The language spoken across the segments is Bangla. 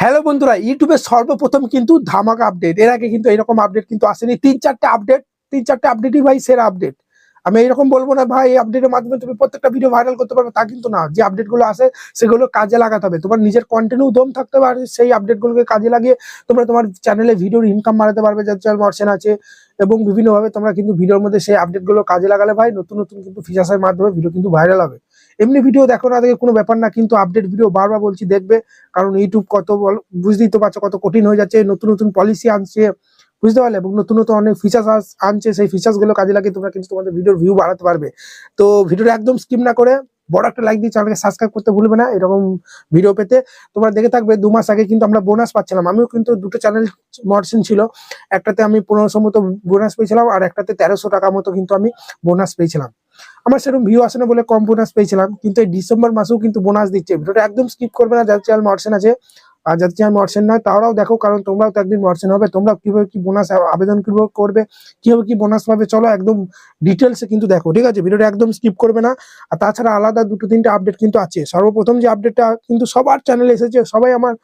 হ্যালো বন্ধুরা, ইউটিউবে সর্বপ্রথম কিন্তু ধামাকা আপডেট এর আগে কিন্তু এরকম আপডেট কিন্তু আসেনি। তিন চারটে আপডেট তিন চারটে আপডেটই ভাই সেরা আপডেট আমি এরকম বলব না ভাই, এই আপডেটের মাধ্যমে তুমি প্রত্যেকটা ভিডিও ভাইরাল করতে পারবে, তা কিন্তু না। যে আপডেটগুলো আসে, সেগুলো কাজে লাগাতে হবে। তোমার নিজের কন্টেন্টও দম থাকতে হবে, আর সেই আপডেট গুলোকে কাজে লাগিয়ে তোমরা তোমার চ্যানেলে ভিডিওর ইনকাম বাড়াতে পারবে, যার চ্যানেল মার্চেন আছে, এবং বিভিন্নভাবে তোমরা কিন্তু ভিডিওর মধ্যে সেই আপডেটগুলো কাজে লাগালে ভাই, নতুন নতুন কিন্তু ফিচার্সের মাধ্যমে ভিডিও কিন্তু ভাইরাল হবে। এমনি ভিডিও দেখো না, দেখে কোনো ব্যাপার না, কিন্তু আপডেট ভিডিও বারবার বলছি, দেখবে, কারণ ইউটিউব কত বুঝতেই তো পারছ কত কঠিন হয়ে যাচ্ছে, নতুন নতুন পলিসি আনছে, বুঝতে পারলে? এবং নতুন নতুন অনেক ফিচার্স আনছে, সেই ফিচার্সগুলো কাজে লাগিয়ে তোমরা কিন্তু তোমাদের ভিডিওর ভিউ বাড়াতে পারবে। তো ভিডিওটা একদম স্কিপ না করে বড় একটা লাইক দিয়ে চ্যানেলকে সাবস্ক্রাইব করতে ভুলবে না, এরকম ভিডিও পেতে। তোমরা দেখে থাকবে, দু মাস আগে কিন্তু আমরা বোনাস পাচ্ছিলাম। আমিও কিন্তু দুটো চ্যানেল মরসিন ছিল, একটাতে আমি পনেরোশো মতো বোনাস পেয়েছিলাম, আর একটাতে তেরোশো টাকা মতো কিন্তু আমি বোনাস পেয়েছিলাম। আমার সেরকম ভিউ আসে না বলে কম বোনাস পেয়েছিলাম, কিন্তু এই ডিসেম্বর মাসেও কিন্তু বোনাস দিচ্ছে। ভিডিওটা একদম স্কিপ করবে না যাদের চ্যানেল মরসেন আছে আর যাদের চ্যানেল মর্সেন নয়, তারাও দেখো, কারণ তোমরাও তো একদিন মর্সেন হবে তোমরা কীভাবে কি বোনাস আবেদন করবে, কীভাবে কি বোনাস পাবে, চলো একদম ডিটেলসে কিন্তু দেখো, ঠিক আছে? ভিডিওটা একদম স্কিপ করবে না। আর তাছাড়া আলাদা দুটো তিনটে আপডেট কিন্তু আছে। সর্বপ্রথম যে আপডেটটা কিন্তু সবার চ্যানেলে এসেছে, সবাই আমার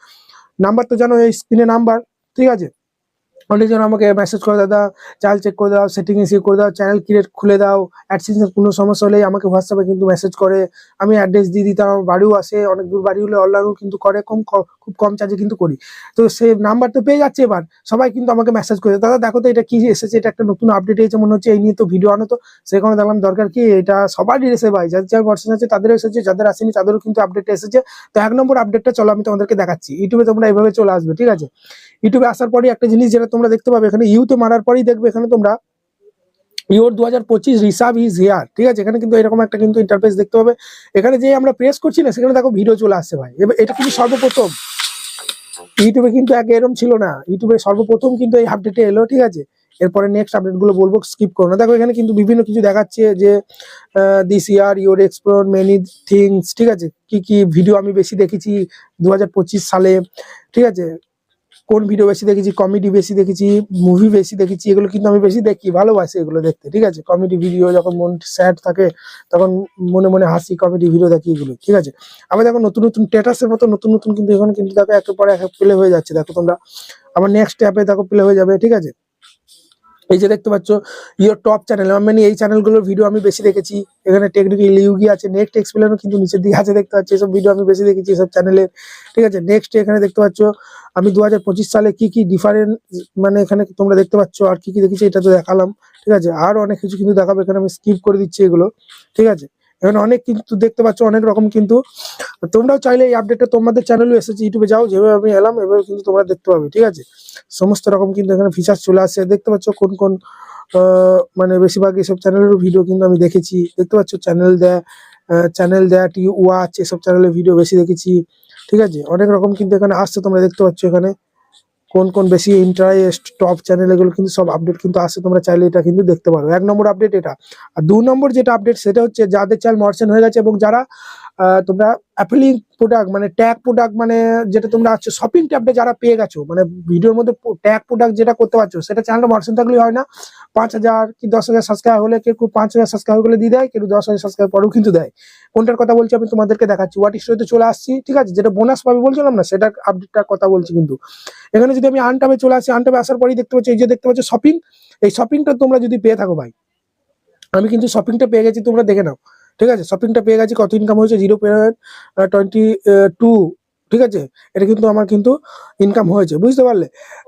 নাম্বার তো জানো, এই স্ক্রিনে নাম্বার ঠিক আছে? অনেকজন আমাকে মেসেজ করে, দাদা চাল চেক করে দাও সেটিং এসে করে দাও চ্যানেল ক্রিয়েট খুলে দাও অ্যাডসেন্সের কোনো সমস্যা হলেই আমাকে হোয়াটসঅ্যাপে কিন্তু মেসেজ করে। আমি অ্যাড্রেস দিয়ে দিতাম আমার বাড়িও আসে, অনেক দূর বাড়ি হলে অনলাইনেও কিন্তু করে, কম খুব কম চার্জে কিন্তু করি। তো সে নাম্বার তো পেয়ে যাচ্ছে এবার। সবাই কিন্তু আমাকে মেসেজ করে দাদা, দেখো তো এটা কি এসেছে? এটা একটা নতুন আপডেট এসেছে, মনে হচ্ছে এই নিয়ে তো ভিডিও আনো তো। সেখানে দেখলাম দরকার কি, এটা সবারই এসে ভাই। যাদের যার ভার্সন আছে, তাদেরও এসেছে, যাদের আসেনি, তাদেরও কিন্তু আপডেট এসেছে। তো এক নম্বর আপডেটটা চলো আমি তোমাদেরকে দেখাচ্ছি। ইউটিউবে তোমরা এইভাবে চলে আসবে, ঠিক আছে? ইউটিউবে আসার পরে একটা জিনিস যেটা তোমরা দেখতে পাবে, এখানে ইউতে মারার পরেই দেখবে এখানে তোমরা ইউর দু হাজার পঁচিশ রিসার্ভ ইজ হেয়ার ঠিক আছে? এখানে কিন্তু এরকম একটা কিন্তু ইন্টারফেস দেখতে পাবে। এখানে যে আমরা প্রেস করছি না, সেখানে দেখো ভিডিও চলে আসছে ভাই। এটা কিন্তু সর্বপ্রথম। ইউটিউবে কিন্তু আগে এরম ছিল না। ইউটিউবে সর্বপ্রথম কিন্তু এই আপডেটে এলো, ঠিক আছে? এরপরে নেক্সট আপডেটগুলো বলব স্কিপ করো না। দেখো, এখানে কিন্তু বিভিন্ন কিছু দেখাচ্ছে যে this year your explore many things ঠিক আছে? কি কি ভিডিও আমি বেশি দেখেছি দুহাজার পঁচিশ সালে, ঠিক আছে? কোন ভিডিও বেশি দেখেছি কমেডি বেশি দেখেছি মুভি বেশি দেখেছি, এগুলো কিন্তু আমি বেশি দেখি, ভালোবাসি এগুলো দেখতে, ঠিক আছে? কমেডি ভিডিও যখন মন স্যাড থাকে, তখন মনে মনে হাসি কমেডি ভিডিও দেখি এগুলো, ঠিক আছে? আবার দেখো নতুন নতুন টেটাসের মতো নতুন নতুন কিন্তু এখন কিন্তু দেখো একের পরে এক প্লে হয়ে যাচ্ছে। দেখো তোমরা, আমার নেক্সট অ্যাপে দেখো প্লে হয়ে যাবে, ঠিক আছে? এই যে দেখতে পাচ্ছ ইয়োর টপ চ্যানেল মানে এই চ্যানেলগুলোর ভিডিও আমি বেশি দেখেছি। এখানে টেকনিক্যাল ইউগি আছে নেক্সট এক্সপ্লেনও কিন্তু নিচের দিকে আছে, দেখতে পাচ্ছি, এসব ভিডিও আমি বেশি দেখেছি এসব চ্যানেলের ঠিক আছে নেক্সট এখানে দেখতে পাচ্ছ, আমি দু হাজার পঁচিশ সালে কি কি ডিফারেন্ট মানে এখানে তোমরা দেখতে পাচ্ছ, আর কি কি দেখেছি এটা তো দেখালাম। ঠিক আছে, আর অনেক কিছু কিন্তু দেখাবো, এখানে আমি স্কিপ করে দিচ্ছি এগুলো। ঠিক আছে এখানে অনেক কিন্তু দেখতে পাচ্ছ, অনেক রকম কিন্তু। তোমরাও চাইলে এই আপডেটটা তোমাদের চ্যানেলও এসেছে ইউটিউবে যাও, যেভাবে আমি এলাম, এভাবে কিন্তু তোমরা দেখতে পাবে, ঠিক আছে? সমস্ত রকম কিন্তু এখানে ফিচার চলে আসছে। দেখতে পাচ্ছ কোন কোন মানে বেশিরভাগ এসব চ্যানেলের ভিডিও কিন্তু আমি দেখেছি। দেখতে পাচ্ছ চ্যানেল দেয় চ্যানেল দেয় টি ওয়াচ এসব চ্যানেলের ভিডিও বেশি দেখেছি, ঠিক আছে? অনেক রকম কিন্তু এখানে আসছে, তোমরা দেখতে পাচ্ছ এখানে। কোন কোন বেশি ইন্টারেস্ট টপ চ্যানেল এগুলো কিন্তু সব আপডেট কিন্তু আসে, তোমরা চাইলে এটা কিন্তু দেখতে পারো। এক নম্বর আপডেট এটা। আর দু নম্বর যেটা আপডেট সেটা হচ্ছে যাদের চাল মর্সেন হয়ে গেছে এবং যারা তোমরা অ্যাপেলিং প্রোডাক্ট মানে ট্যাগ প্রোডাক্ট মানে যেটা তোমরা আছে শপিং ট্যাবটা যারা পেয়ে গেছো মানে ভিডিওর মধ্যে ট্যাগ প্রোডাক্ট যেটা করতে পারছ, সেটা চ্যানেলটা মার্চেন্ট থাকলেই হয় না। পাঁচ হাজার কি দশ হাজার সাবস্ক্রাইব হলে কেউ পাঁচ হাজার সাবস্ক্রাইব হলে দিয়ে দেয়, কেউ দশ হাজার সাবস্ক্রাইব পরেও কিন্তু দেয়। কোনটার কথা বলছি আমি তোমাদেরকে দেখাচ্ছি। হোয়াট স্টোরিতে চলে আসছি, ঠিক আছে? যেটা বোনাস পাবে বলছিলাম না, সেটার আপডেটটার কথা বলছি কিন্তু। এখানে যদি আমি আনটাবে চলে আসি আনটাবে আসার পরেই দেখতে পাচ্ছি, এই যে দেখতে পাচ্ছ শপিং এই শপিংটা তোমরা যদি পেয়ে থাকো ভাই, আমি কিন্তু শপিংটা পেয়ে গেছি, তোমরা দেখে নাও। ঠিক আছে? শপিংটা পেয়ে গেছি। কত ইনকাম হয়েছে? জিরো পয়েন্ট টোয়েন্টি টু ঠিক আছে? এটা কিন্তু আমার কিন্তু ইনকাম হয়েছে। বুঝতে পারলে?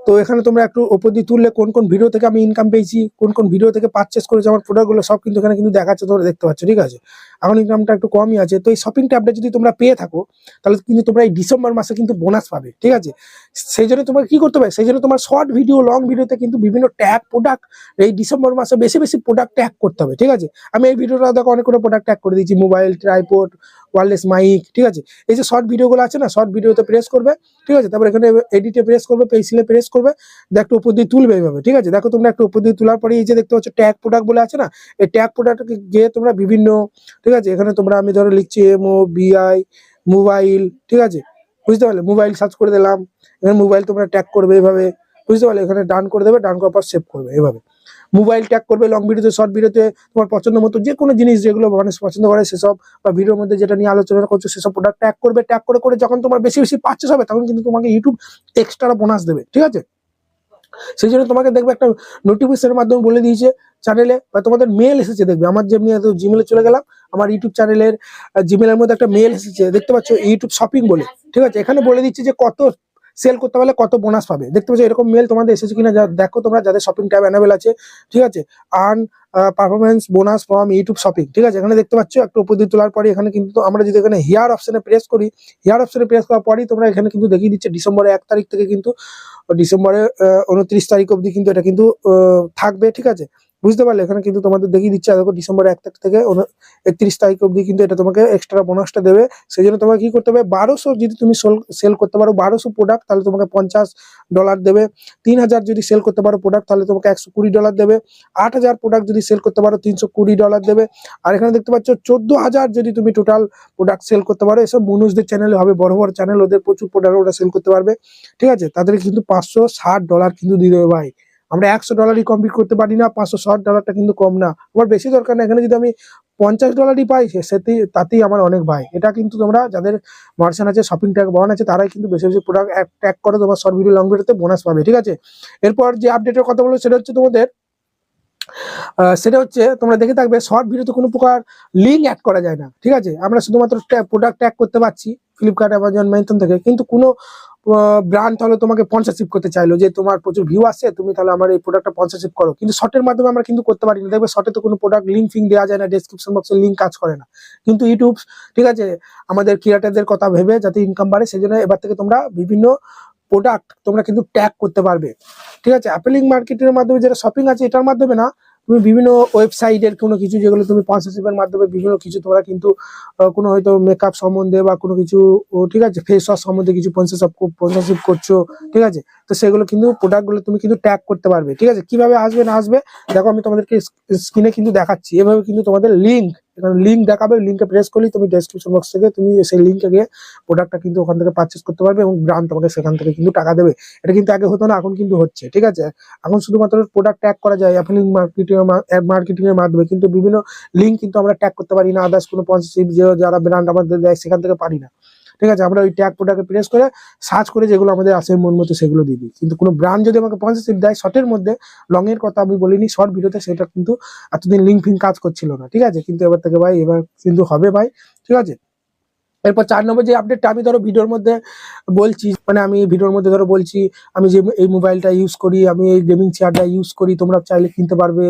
তো এখানে তোমরা একটু ওপর দিয়ে তুললে কোন কোন ভিডিও থেকে আমি ইনকাম পেয়েছি, কোন কোন ভিডিও থেকে পারচেস করেছি, আমার প্রোডাক্টগুলো সব কিন্তু এখানে কিন্তু দেখাচ্ছে, তোমরা দেখতে পাচ্ছ, ঠিক আছে? এখন ইনকামটা একটু কমই আছে, তো এই শপিং ট্যাবটা যদি তোমরা পেয়ে থাকো, তাহলে কিন্তু তোমরা এই ডিসেম্বর মাসে কিন্তু বোনাস পাবে, ঠিক আছে? সেই জন্য তোমার কি করতে হবে? সেই জন্য তোমার শর্ট ভিডিও লং ভিডিওতে কিন্তু বিভিন্ন ট্যাগ প্রোডাক্ট এই ডিসেম্বর মাসে বেশি বেশি প্রোডাক্ট ট্যাগ করতে হবে, ঠিক আছে? আমি এই ভিডিওটা দেখো অনেক করে প্রোডাক্ট ট্যাগ করে দিয়েছি মোবাইল ট্রাইপোড ওয়ারলেস মাইক ঠিক আছে? এই যে শর্ট ভিডিওগুলো আছে না শর্ট ভিডিওতে প্রেস করবে, ঠিক আছে? তারপর এখানে এডিটে প্রেস করবে পেন্সিলে প্রেস করবে দেখো একটু উপর দিয়ে তুলবে এইভাবে ঠিক আছে? দেখো তোমরা একটা উপর দিয়ে তোলার পরে এই যে দেখতে পাচ্ছ ট্যাগ প্রোডাক্ট বলে আছে না? এই ট্যাগ প্রোডাক্ট গিয়ে তোমরা বিভিন্ন, ঠিক আছে? এখানে তোমরা আমি ধরো লিখছি এমও বিআই মোবাইল ঠিক আছে? বুঝতে পারলে? মোবাইল সার্চ করে দিলাম এখানে মোবাইল তোমরা ট্যাগ করবে এভাবে, বুঝতে পারলে? এখানে ডান করে দেবে ডান করার পর সেভ করবে, এভাবে। মোবাইল ট্যাগ করবে লং ভিডিওতে শর্ট ভিডিওতে তোমার পছন্দ মতো যে কোনো জিনিস যেগুলো মানুষ পছন্দ করে সেসব, বা ভিডিওর মধ্যে যেটা নিয়ে আলোচনা করছ সেসব প্রোডাক্ট ট্যাগ করবে ট্যাগ করে করে যখন তোমার বেশি বেশি পারচেস হবে, তখন কিন্তু তোমাকে ইউটিউব এক্সট্রা বোনাস দেবে, ঠিক আছে? সেই জন্য তোমাকে দেখবে একটা নোটিফিকেশনের মাধ্যমে বলে দিয়েছে চ্যানেলে বা তোমাদের মেল এসেছে দেখবে, আমার যেমনি এত জিমেলে চলে গেলাম, আমার ইউটিউব চ্যানেলের জিমেলের মধ্যে একটা মেল এসেছে, দেখতে পাচ্ছ ইউটিউব শপিং বলে, ঠিক আছে? এখানে বলে দিচ্ছে যে কত সেল করতে পারলে কত বোনাস পাবে? দেখতে পাচ্ছ এরকম মেল তোমাদের এসেছে কিনা? দেখো তোমরা, যাদের শপিং ট্যাব অ্যানেবেল আছে, ঠিক আছে? Earn performance bonus from YouTube shopping ঠিক আছে? এখানে দেখতে পাচ্ছ, একটু উপর দিয়ে তোলার পরে এখানে কিন্তু আমরা যদি এখানে হেয়ার অপশনে প্রেস করি হেয়ার অপশনে প্রেস করার পরেই তোমরা এখানে কিন্তু দেখিয়ে দিচ্ছে, ডিসেম্বরের এক তারিখ থেকে কিন্তু, ডিসেম্বরের উনত্রিশ তারিখ অবধি কিন্তু এটা কিন্তু থাকবে, ঠিক আছে? বুঝতে পারলে, এখানে কিন্তু তোমাদের দেখিয়ে দিচ্ছে, দেখো ডিসেম্বর এক তারিখ থেকে একত্রিশ তারিখ অবধি কিন্তু এটা তোমাকে এক্সট্রা বোনাসটা দেবে। সেই জন্য তোমাকে কি করতে হবে, বারোশো যদি তুমি সেল করতে পারো, বারোশো প্রোডাক্ট তাহলে তোমাকে পঞ্চাশ ডলার দেবে। তিন হাজার যদি সেল করতে পারো প্রোডাক্ট তাহলে তোমাকে একশো কুড়ি ডলার দেবে। আট হাজার প্রোডাক্ট যদি সেল করতে পারো, তিনশো কুড়ি ডলার দেবে। আর এখানে দেখতে পাচ্ছ, চোদ্দ হাজার যদি তুমি টোটাল প্রোডাক্ট সেল করতে পারো, এসব মনুষদের চ্যানেলে হবে, বড় বড় চ্যানেল ওদের প্রচুর প্রোডাক্ট ওরা সেল করতে পারবে। ঠিক আছে? তাদের কিন্তু পাঁচশো ষাট ডলার কিন্তু দিয়ে দেবে ভাই। আমরা একশো ডলারই কমপ্লিট করতে পারি না, পাঁচশো ষাট ডলারটা কিন্তু কম না। আমার বেশি দরকার না, এখানে যদি আমি পঞ্চাশ ডলারই পাই, সে- সেতেই তাতেই আমার অনেক ভাই এটা কিন্তু তোমরা যাদের মার্শান আছে শপিং ট্যাগ বহন আছে, তারাই কিন্তু বেশি বেশি প্রোডাক্ট ট্যাগ করে তোমার শর্ট ভিডিও লং ভিডিওতে বোনাস পাবে, ঠিক আছে? এরপর যে আপডেটের কথা বলব, সেটা হচ্ছে তোমাদের সেটা হচ্ছে তোমরা দেখে থাকবে শর্ট ভিডিওতে কোনো প্রকার লিঙ্ক অ্যাড করা যায় না, ঠিক আছে? আমরা শুধুমাত্র প্রোডাক্ট ট্যাগ করতে পারছি ফ্লিপকার্ট অ্যামাজন মাধ্যম থেকে। কিন্তু কোনো ব্র্যান্ড তাহলে তোমাকে স্পন্সরশিপ করতে চাইলো। যে তোমার প্রচুর ভিউ আসছে তুমি তাহলে আমার এই প্রোডাক্টটা স্পন্সরশিপ করো। কিন্তু শর্টের মাধ্যমে আমরা কিন্তু করতে পারি না। দেখবে শর্টে তো কোনো প্রোডাক্ট লিঙ্ক ফিঙ্ক দেওয়া যায় না ডেসক্রিপশন বক্সে লিঙ্ক কাজ করে না। কিন্তু ইউটিউব ঠিক আছে? আমাদের ক্রিয়েটারদের কথা ভেবে যাতে ইনকাম বাড়ে, সেই জন্য এবার থেকে তোমরা বিভিন্ন প্রোডাক্ট তোমরা কিন্তু ট্যাগ করতে পারবে। ঠিক আছে? অ্যাপেলিং মার্কেটের মাধ্যমে যেটা শপিং আছে, এটার মাধ্যমে না তুমি বিভিন্ন ওয়েবসাইটের কোনো কিছু যেগুলো তুমি স্পন্সরশিপের মাধ্যমে বিভিন্ন কিছু তোমরা কিন্তু কোনো হয়তো মেকআপ সম্বন্ধে বা কোনো কিছু ঠিক আছে? ফেস ওয়াশ সম্বন্ধে কিছু স্পন্সরশিপ করছ, ঠিক আছে? তো সেগুলো কিন্তু প্রোডাক্টগুলো তুমি কিন্তু ট্যাগ করতে পারবে, ঠিক আছে? কীভাবে আসবে না আসবে? দেখো আমি তোমাদেরকে স্ক্রিনে কিন্তু দেখাচ্ছি। এভাবে কিন্তু তোমাদের লিঙ্ক এখানে লিঙ্ক দেখাবে লিঙ্কে প্রেস করলেই তুমি ডেসক্রিপশন বক্স থেকে তুমি সেই লিঙ্কে গিয়ে প্রোডাক্টটা কিন্তু ওখান থেকে পারচেস করতে পারবে এবং ব্র্যান্ড তোমাকে সেখান থেকে কিন্তু টাকা দেবে। এটা কিন্তু আগে হতো না, এখন কিন্তু হচ্ছে, ঠিক আছে? এখন শুধুমাত্র প্রোডাক্ট ট্যাগ করা যায় অ্যাপেলিং মার্কেটিং মার্কেটিং এর মাধ্যমে, কিন্তু বিভিন্ন লিঙ্ক কিন্তু আমরা ট্যাগ করতে পারি না আদার্স কোনো যে যারা ব্র্যান্ড আমাদের দেয়, সেখান থেকে পারি না। ঠিক আছে? আমরা ওই ট্যাগ প্রোডাক্টে প্রেস করে সার্চ করে যেগুলো আমাদের আসে মন মতো সেগুলো দিয়ে দিই। কিন্তু কোনো ব্র্যান্ড যদি আমাকে স্পন্সরশিপ দেয় শর্টের মধ্যে লং এর কথা আমি বলিনি শর্ট ভিডিওতে সেটা কিন্তু এতদিন লিঙ্ক ফিঙ্ক কাজ করছিল না, ঠিক আছে? কিন্তু এবার থেকে ভাই, এবার কিন্তু হবে ভাই, ঠিক আছে? এরপর চার নম্বর যে আপডেটটা আমি ধরো ভিডিওর মধ্যে বলছি মানে আমি ভিডিওর মধ্যে ধরো বলছি, আমি যে এই মোবাইলটা ইউজ করি, আমি এই গেমিং চেয়ারটা ইউজ করি, তোমরা চাইলে কিনতে পারবে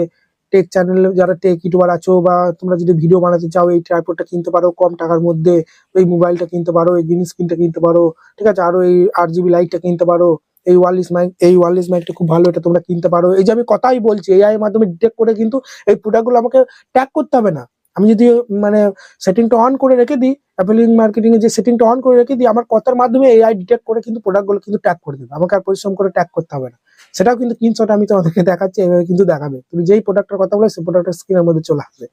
টেক চ্যানেল যারা টেক ইউটিউবার আছো বা তোমরা যদি ভিডিও বানাতে চাও, এই ট্রাইপডটা কিনতে পারো, কম টাকার মধ্যে এই মোবাইলটা কিনতে পারো, এই জিনিস কিনতে কিনতে পারো, ঠিক আছে? আরও এই আট জিবি লাইটটা কিনতে পারো, এই ওয়ারলেস মাইক এই ওয়ারলেস মাইকটা খুব ভালো, এটা তোমরা কিনতে পারো। এই যে আমি কথাই বলছি এআই এর মাধ্যমে ডিটেক্ট করে কিন্তু এই প্রোডাক্টগুলো আমাকে ট্যাগ করতে হবে না। আমি যদি মানে সেটিংটা অন করে রেখে দিই অ্যাপেলিং মার্কেটিং এর যে সেটিংটা অন করে রেখে দিই, আমার কথার মাধ্যমে এআই ডিটেক্ট করে কিন্তু প্রোডাক্টগুলো কিন্তু ট্যাগ করে দেবে। আমাকে আর পরিশ্রম করে ট্যাগ করতে হবে না। সেটাও কিন্তু স্ক্রিনশট আমি তোমাদেরকে দেখাচ্ছি, এভাবে কিন্তু দেখাবে। তুমি যেই প্রোডাক্টের কথা বলে সেই প্রোডাক্টের স্ক্রিনের মধ্যে চলে আসবে।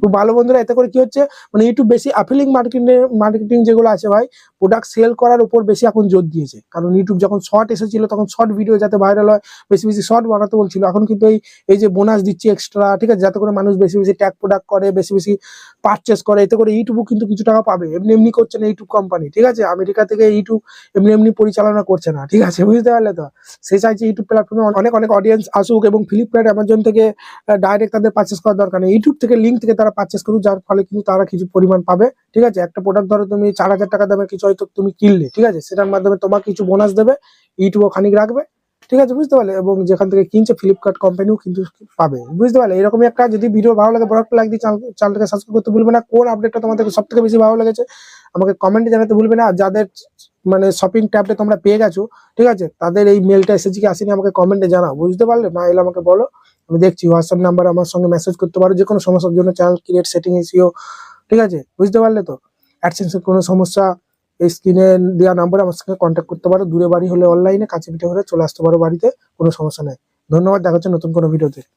খুব ভালো বন্ধুরা, এতে করে কি হচ্ছে? মানে ইউটিউব বেশি আফিলিং মার্কেটিং মার্কেটিং যেগুলো আছে ভাই প্রোডাক্ট সেল করার উপর বেশি এখন জোর দিয়েছে। কারণ ইউটিউব যখন শর্ট এসেছিল, তখন শর্ট ভিডিও যাতে ভাইরাল হয়, বেশি বেশি শর্ট বানাতে বলছিল। এখন কিন্তু এই এই যে বোনাস দিচ্ছে এক্সট্রা ঠিক আছে? যাতে করে মানুষ বেশি বেশি ট্যাগ প্রোডাক্ট করে, বেশি বেশি পারচেস করে, এতে করে ইউটিউবও কিন্তু কিছু টাকা পাবে। এমনি এমনি করছে না ইউটিউব কোম্পানি ঠিক আছে? আমেরিকা থেকে ইউটিউব এমনি এমনি পরিচালনা করছে না, ঠিক আছে? বুঝতে পারলে তো? সে চাইছে ইউটিউব প্ল্যাটফর্মে অনেক অনেক অডিয়েন্স আসুক এবং ফ্লিপকার্ট অ্যামাজন থেকে ডাইরেক্ট তাদের পারচেস করার দরকার নেই। ইউটিউব থেকে লিঙ্ক থেকে তারা পারচেস করুক, যার ফলে কিন্তু তারা কিছু পরিমাণ পাবে, ঠিক আছে? একটা প্রোডাক্ট ধরো তুমি চার হাজার টাকা দামের কিছু হয়তো তুমি কিনলে, ঠিক আছে? সেটার মাধ্যমে তোমাকে কিছু বোনাস দেবে ইউটিউবও খানিক রাখবে, ঠিক আছে? বুঝতে পারলে? এবং যেখান থেকে কিনছে ফ্লিপকার্ট কোম্পানিও কিন্তু পাবে, বুঝতে পারলে? এরকমই একটা যদি ভিডিও ভালো লাগে প্রোডাক্ট লাইক দিয়ে চ্যানেলটাকে সাবস্ক্রাইব করতে ভুলবে না। কোন আপডেটটা তোমাদের সব থেকে বেশি ভালো লেগেছে, আমাকে কমেন্টে জানাতে ভুলবে না। যাদের মানে শপিং ট্যাবটা তোমরা পেয়ে গেছো, ঠিক আছে? তাদের এই মেলটা এসেছে কি আসেনি, আমাকে কমেন্টে জানাও, বুঝতে পারলে? না এলে আমাকে বলো, আমি দেখছি হোয়াটসঅ্যাপ নাম্বার আমার সঙ্গে মেসেজ করতে পারো যে কোনো সমস্যার জন্য চ্যানেল ক্রিয়েট সেটিং এসিও ঠিক আছে? বুঝতে পারলে তো? অ্যাডসেন্সের কোনো সমস্যা এই স্ক্রিনে দেওয়া নাম্বারে আমার সঙ্গে কন্ট্যাক্ট করতে পারো। দূরে বাড়ি হলে অনলাইনে কাছে পিঠে হলে চলে আসতে পারো বাড়িতে, কোনো সমস্যা নেই। ধন্যবাদ, দেখা নতুন কোনো ভিডিওতে।